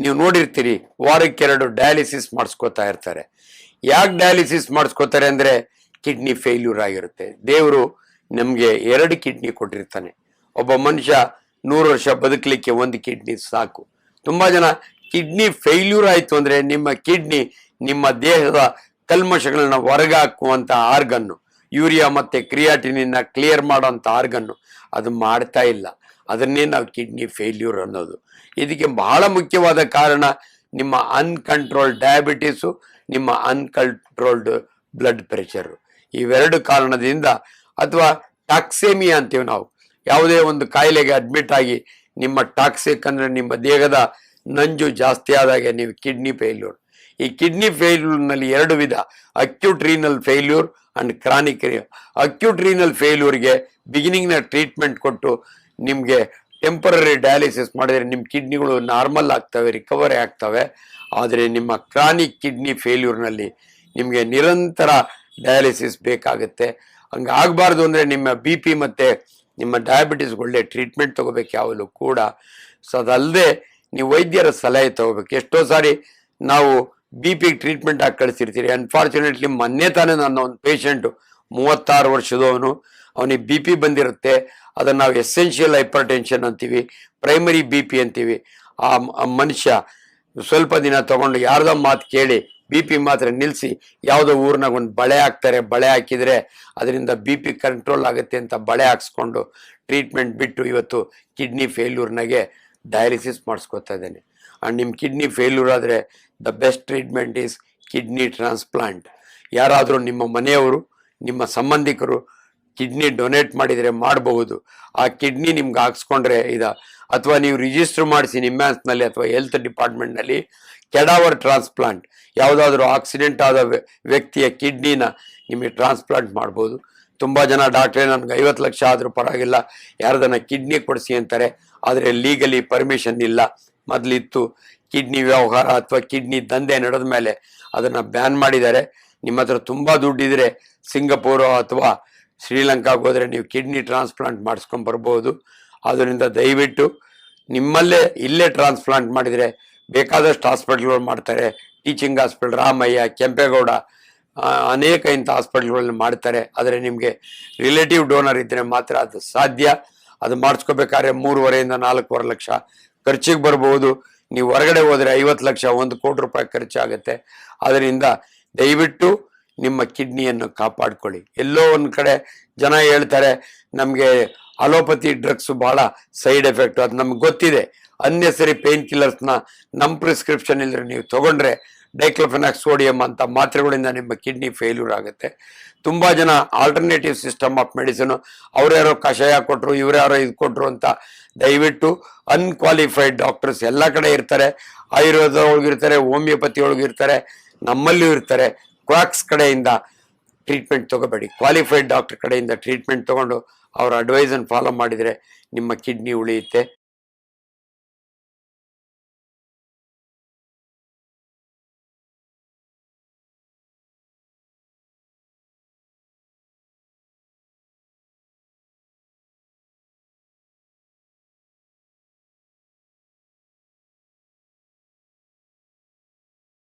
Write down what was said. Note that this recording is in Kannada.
ನೀವು ನೋಡಿರ್ತೀರಿ, ವಾರಕ್ಕೆರಡು ಡಯಾಲಿಸಿಸ್ ಮಾಡಿಸ್ಕೋತಾ ಇರ್ತಾರೆ. ಯಾಕೆ ಡಯಾಲಿಸಿಸ್ ಮಾಡಿಸ್ಕೋತಾರೆ ಅಂದ್ರೆ ಕಿಡ್ನಿ ಫೇಲ್ಯೂರ್ ಆಗಿರುತ್ತೆ. ದೇವರು ನಮಗೆ ಎರಡು ಕಿಡ್ನಿ ಕೊಟ್ಟಿರ್ತಾನೆ. ಒಬ್ಬ ಮನುಷ್ಯ ನೂರು ವರ್ಷ ಬದುಕಲಿಕ್ಕೆ ಒಂದು ಕಿಡ್ನಿ ಸಾಕು. ತುಂಬಾ ಜನ ಕಿಡ್ನಿ ಫೇಲ್ಯೂರ್ ಆಯ್ತು ಅಂದ್ರೆ ನಿಮ್ಮ ಕಿಡ್ನಿ ನಿಮ್ಮ ದೇಹದ ಕಲ್ಮಶಗಳನ್ನ ಹೊರಗಾಕುವಂಥ ಆರ್ಗನ್ನು ಯೂರಿಯಾ ಮತ್ತೆ ಕ್ರಿಯಾಟಿನಿನ ಕ್ಲಿಯರ್ ಮಾಡೋವಂಥ ಆರ್ಗನ್ನು ಅದು ಮಾಡ್ತಾ ಇಲ್ಲ. ಅದನ್ನೇ ನಾವು ಕಿಡ್ನಿ ಫೇಲ್ಯೂರ್ ಅನ್ನೋದು. ಇದಕ್ಕೆ ಬಹಳ ಮುಖ್ಯವಾದ ಕಾರಣ ನಿಮ್ಮ ಅನ್ಕಂಟ್ರೋಲ್ ಡಯಾಬಿಟೀಸು ನಿಮ್ಮ ಅನ್ಕಂಟ್ರೋಲ್ಡ್ ಬ್ಲಡ್ ಪ್ರೆಷರು ಇವೆರಡು ಕಾರಣದಿಂದ ಅಥವಾ ಟಾಕ್ಸೇಮಿಯಾ ಅಂತೀವಿ ನಾವು. ಯಾವುದೇ ಒಂದು ಕಾಯಿಲೆಗೆ ಅಡ್ಮಿಟ್ ಆಗಿ ನಿಮ್ಮ ಟಾಕ್ಸಿಕ್ ಅಂದರೆ ನಿಮ್ಮ ದೇಹದ ನಂಜು ಜಾಸ್ತಿ ಆದಾಗೆ ನೀವು ಕಿಡ್ನಿ ಫೇಲ್ಯೂರ್. ಈ ಕಿಡ್ನಿ ಫೇಲ್ಯೂರ್ನಲ್ಲಿ ಎರಡು ವಿಧ acute renal failure and chronic acute renal ಫೇಲ್ಯೂರ್ಗೆ ಬಿಗಿನಿಂಗ್ನ ಟ್ರೀಟ್ಮೆಂಟ್ ಕೊಟ್ಟು ನಿಮಗೆ ಟೆಂಪರರಿ ಡಯಾಲಿಸಿಸ್ ಮಾಡಿದರೆ ನಿಮ್ಮ ಕಿಡ್ನಿಗಳು ನಾರ್ಮಲ್ ಆಗ್ತವೆ ರಿಕವರಿ ಆಗ್ತವೆ. ಆದರೆ ನಿಮ್ಮ ಕ್ರಾನಿಕ್ ಕಿಡ್ನಿ ಫೇಲ್ಯೂರ್ನಲ್ಲಿ ನಿಮಗೆ ನಿರಂತರ ಡಯಾಲಿಸಿಸ್ ಬೇಕಾಗುತ್ತೆ. ಹಂಗೆ ಆಗಬಾರ್ದು ಅಂದರೆ ನಿಮ್ಮ ಬಿ ಪಿ ಮತ್ತು ನಿಮ್ಮ ಡಯಾಬಿಟಿಸ್ ಒಳ್ಳೆ ಟ್ರೀಟ್ಮೆಂಟ್ ತೊಗೋಬೇಕು ಯಾವಾಗಲೂ ಕೂಡ. ಸೊ ಅದಲ್ಲದೆ ನೀವು ವೈದ್ಯರ ಸಲಹೆ ತಗೋಬೇಕು. ಎಷ್ಟೋ ಸಾರಿ ನಾವು ಬಿ ಪಿ ಟ್ರೀಟ್ಮೆಂಟ್ ಆಗಿ ಕಳಿಸಿರ್ತೀರಿ. ಅನ್ಫಾರ್ಚುನೇಟ್ಲಿ ಮೊನ್ನೆ ತಾನೇ ನನ್ನ ಒಂದು ಪೇಷಂಟು ಮೂವತ್ತಾರು ವರ್ಷದವನು ಅವನಿಗೆ ಬಿ ಪಿ ಬಂದಿರುತ್ತೆ. ಅದನ್ನು ನಾವು ಎಸೆನ್ಷಿಯಲ್ ಹೈಪರ್ ಟೆನ್ಷನ್ ಅಂತೀವಿ ಪ್ರೈಮರಿ ಬಿ ಪಿ ಅಂತೀವಿ. ಆ ಮನುಷ್ಯ ಸ್ವಲ್ಪ ದಿನ ತಗೊಂಡು ಯಾರ್ದೋ ಮಾತು ಕೇಳಿ, ಬಿ ಪಿ ಮಾತ್ರ ನಿಲ್ಲಿಸಿ ಯಾವುದೋ ಊರಿನಾಗ ಒಂದು ಬಳೆ ಹಾಕ್ತಾರೆ, ಬಳೆ ಹಾಕಿದರೆ ಅದರಿಂದ ಬಿ ಪಿ ಕಂಟ್ರೋಲ್ ಆಗುತ್ತೆ ಅಂತ ಬಳೆ ಹಾಕ್ಸ್ಕೊಂಡು ಟ್ರೀಟ್ಮೆಂಟ್ ಬಿಟ್ಟು ಇವತ್ತು ಕಿಡ್ನಿ ಫೇಲ್ಯೂರ್ನಾಗೆ ಡಯಾಲಿಸಿಸ್ ಮಾಡಿಸ್ಕೊತಾ ಇದ್ದೇನೆ. ಆ್ಯಂಡ್ ನಿಮ್ಮ ಕಿಡ್ನಿ ಫೇಲ್ಯೂರ್ ಆದರೆ the best treatment is kidney transplant ಯಾರಾದರೂ ನಿಮ್ಮ ಮನೆಯವರು ನಿಮ್ಮ ಸಂಬಂಧಿಕರು ಕಿಡ್ನಿ ಡೊನೇಟ್ ಮಾಡಿದರೆ ಮಾಡಬಹುದು. ಆ ಕಿಡ್ನಿ ನಿಮ್ಗೆ ಹಾಕ್ಸ್ಕೊಂಡ್ರೆ ಇದ, ಅಥವಾ ನೀವು ರಿಜಿಸ್ಟರ್ ಮಾಡಿಸಿ ನಿಮ್ಯಾನ್ಸ್ನಲ್ಲಿ ಅಥವಾ ಹೆಲ್ತ್ ಡಿಪಾರ್ಟ್ಮೆಂಟ್ನಲ್ಲಿ ಕೆಡಾವರ್ ಟ್ರಾನ್ಸ್ಪ್ಲಾಂಟ್, ಯಾವುದಾದ್ರೂ ಆಕ್ಸಿಡೆಂಟ್ ಆದ ವ್ಯಕ್ತಿಯ ಕಿಡ್ನಿನ ನಿಮಗೆ ಟ್ರಾನ್ಸ್ಪ್ಲಾಂಟ್ ಮಾಡ್ಬೋದು. ತುಂಬ ಜನ ಡಾಕ್ಟ್ರೇ ನನಗೆ ಐವತ್ತು ಲಕ್ಷ ಆದರೂ ಪರವಾಗಿಲ್ಲ ಯಾರ್ದನ್ನ ಕಿಡ್ನಿ ಕೊಡಿಸಿ ಅಂತಾರೆ, ಆದರೆ ಲೀಗಲಿ ಪರ್ಮಿಷನ್ ಇಲ್ಲ. ಮೊದಲಿತ್ತು ಕಿಡ್ನಿ ವ್ಯವಹಾರ ಅಥವಾ ಕಿಡ್ನಿ ದಂಧೆ ನಡೆದ ಮೇಲೆ ಅದನ್ನು ಬ್ಯಾನ್ ಮಾಡಿದ್ದಾರೆ. ನಿಮ್ಮ ಹತ್ರ ತುಂಬ ದುಡ್ಡಿದ್ರೆ ಸಿಂಗಾಪುರ ಅಥವಾ ಶ್ರೀಲಂಕಾಗೆ ಹೋದರೆ ನೀವು ಕಿಡ್ನಿ ಟ್ರಾನ್ಸ್ಪ್ಲಾಂಟ್ ಮಾಡಿಸ್ಕೊಂಡ್ ಬರ್ಬೋದು. ಅದರಿಂದ ದಯವಿಟ್ಟು ನಿಮ್ಮಲ್ಲೇ ಇಲ್ಲೇ ಟ್ರಾನ್ಸ್ಪ್ಲಾಂಟ್ ಮಾಡಿದರೆ ಬೇಕಾದಷ್ಟು ಹಾಸ್ಪಿಟ್ಲ್ಗಳು ಮಾಡ್ತಾರೆ. ಟೀಚಿಂಗ್ ಹಾಸ್ಪಿಟಲ್, ರಾಮಯ್ಯ, ಕೆಂಪೇಗೌಡ ಅನೇಕ ಇಂಥ ಹಾಸ್ಪಿಟ್ಲ್ಗಳನ್ನ ಮಾಡ್ತಾರೆ. ಆದರೆ ನಿಮಗೆ ರಿಲೇಟಿವ್ ಡೋನರ್ ಇದ್ದರೆ ಮಾತ್ರ ಅದು ಸಾಧ್ಯ. ಅದು ಮಾಡಿಸ್ಕೋಬೇಕಾದ್ರೆ ಮೂರುವರೆಯಿಂದ ನಾಲ್ಕೂವರೆ ಲಕ್ಷ ಖರ್ಚಿಗೆ ಬರ್ಬೋದು. ನೀವು ಹೊರಗಡೆ ಹೋದರೆ ಐವತ್ತು ಲಕ್ಷ, ಒಂದು ಕೋಟಿ ರೂಪಾಯಿ ಖರ್ಚಾಗುತ್ತೆ. ಅದರಿಂದ ದಯವಿಟ್ಟು ನಿಮ್ಮ ಕಿಡ್ನಿಯನ್ನು ಕಾಪಾಡ್ಕೊಳ್ಳಿ. ಎಲ್ಲೋ ಒಂದು ಕಡೆ ಜನ ಹೇಳ್ತಾರೆ, ನಮಗೆ ಅಲೋಪತಿ ಡ್ರಗ್ಸ್ ಬಹಳ ಸೈಡ್ ಎಫೆಕ್ಟ್. ಅದು ನಮ್ಗೆ ಗೊತ್ತಿದೆ. ಅನ್ನೆಸರಿ ಪೇನ್ ಕಿಲ್ಲರ್ಸ್ನ ನಮ್ಮ ಪ್ರಿಸ್ಕ್ರಿಪ್ಷನ್ ಇಲ್ಲದ್ರೆ ನೀವು ತಗೊಂಡ್ರೆ ಡೈಕ್ಲೋಫೆನಾಕ್ ಸೋಡಿಯಂ ಅಂತ ಮಾತ್ರೆಗಳಿಂದ ನಿಮ್ಮ ಕಿಡ್ನಿ ಫೇಲ್ಯೂರ್ ಆಗುತ್ತೆ. ತುಂಬ ಜನ ಆಲ್ಟರ್ನೇಟಿವ್ ಸಿಸ್ಟಮ್ ಆಫ್ ಮೆಡಿಸಿನ್, ಅವ್ರ್ಯಾರೋ ಕಷಾಯ ಕೊಟ್ಟರು ಇವ್ರ್ಯಾರೋ ಇದು ಕೊಟ್ಟರು ಅಂತ ದಯವಿಟ್ಟು ಅನ್ಕ್ವಾಲಿಫೈಡ್ ಡಾಕ್ಟರ್ಸ್ ಎಲ್ಲ ಕಡೆ ಇರ್ತಾರೆ. ಆಯುರ್ವೇದ ಒಳಗಿರ್ತಾರೆ ಹೋಮಿಯೋಪತಿ ಒಳಗಿರ್ತಾರೆ ನಮ್ಮಲ್ಲೂ ಇರ್ತಾರೆ. ಕ್ವಾಕ್ಸ್ ಕಡೆಯಿಂದ ಟ್ರೀಟ್ಮೆಂಟ್ ತಗೋಬೇಡಿ. ಕ್ವಾಲಿಫೈಡ್ ಡಾಕ್ಟರ್ ಕಡೆಯಿಂದ ಟ್ರೀಟ್ಮೆಂಟ್ ತಗೊಂಡು ಅವರ ಅಡ್ವೈಸನ್ನು ಫಾಲೋ ಮಾಡಿದರೆ ನಿಮ್ಮ ಕಿಡ್ನಿ ಉಳಿಯುತ್ತೆ.